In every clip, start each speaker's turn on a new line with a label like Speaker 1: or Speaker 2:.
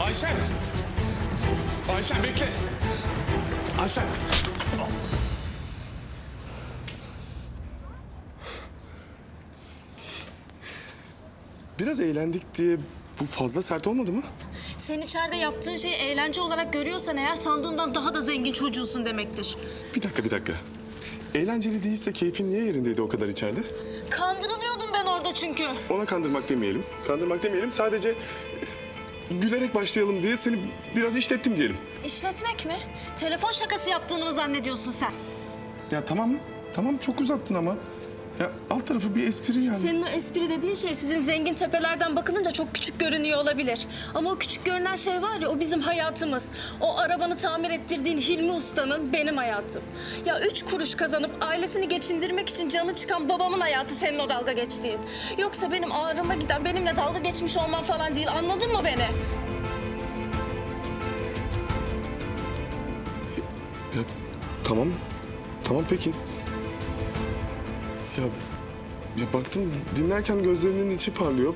Speaker 1: Ayşen! Ayşen bekle! Ayşen! Biraz eğlendik diye bu fazla sert olmadı mı?
Speaker 2: Sen içeride yaptığın şeyi eğlence olarak görüyorsan eğer sandığımdan daha da zengin çocuğusun demektir.
Speaker 1: Bir dakika bir dakika. Eğlenceli değilse keyfin niye yerindeydi o kadar içeride?
Speaker 2: Kandırılıyordum ben orada çünkü.
Speaker 1: Ona kandırmak demeyelim. Kandırmak demeyelim. Sadece gülerek başlayalım diye seni biraz işlettim diyelim.
Speaker 2: İşletmek mi? Telefon şakası yaptığını mı zannediyorsun sen?
Speaker 1: Ya tamam, tamam çok uzattın ama. Ya alt tarafı bir espri yani.
Speaker 2: Senin o espri dediğin şey sizin zengin tepelerden bakılınca çok küçük görünüyor olabilir. Ama o küçük görünen şey var ya o bizim hayatımız. O arabanı tamir ettirdiğin Hilmi Usta'nın benim hayatım. Ya üç kuruş kazanıp ailesini geçindirmek için canı çıkan babamın hayatı senin o dalga geçtiğin. Yoksa benim ağrıma giden benimle dalga geçmiş olman falan değil anladın mı beni?
Speaker 1: Ya tamam, tamam peki. Ya, ya baktım dinlerken gözlerinin içi parlıyor.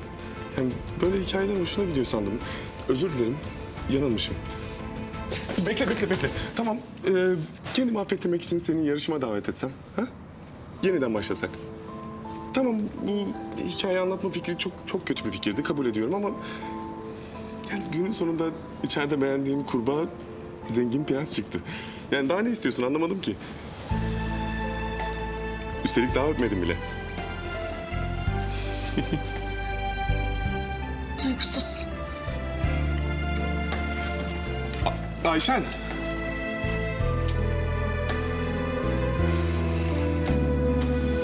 Speaker 1: Yani böyle hikayeler hoşuna gidiyor sandım. Özür dilerim, yanılmışım. Bekle, bekle, bekle. Tamam, ee, kendimi affettirmek için seni yarışma davet etsem. Ha? Yeniden başlasak. Tamam, bu hikaye anlatma fikri çok çok kötü bir fikirdi, kabul ediyorum ama... Yani günün sonunda içeride beğendiğin kurbağa zengin prens çıktı. Yani daha ne istiyorsun anlamadım ki. Üstelik daha öpmedim bile.
Speaker 2: Duygusuz.
Speaker 1: Ayşen!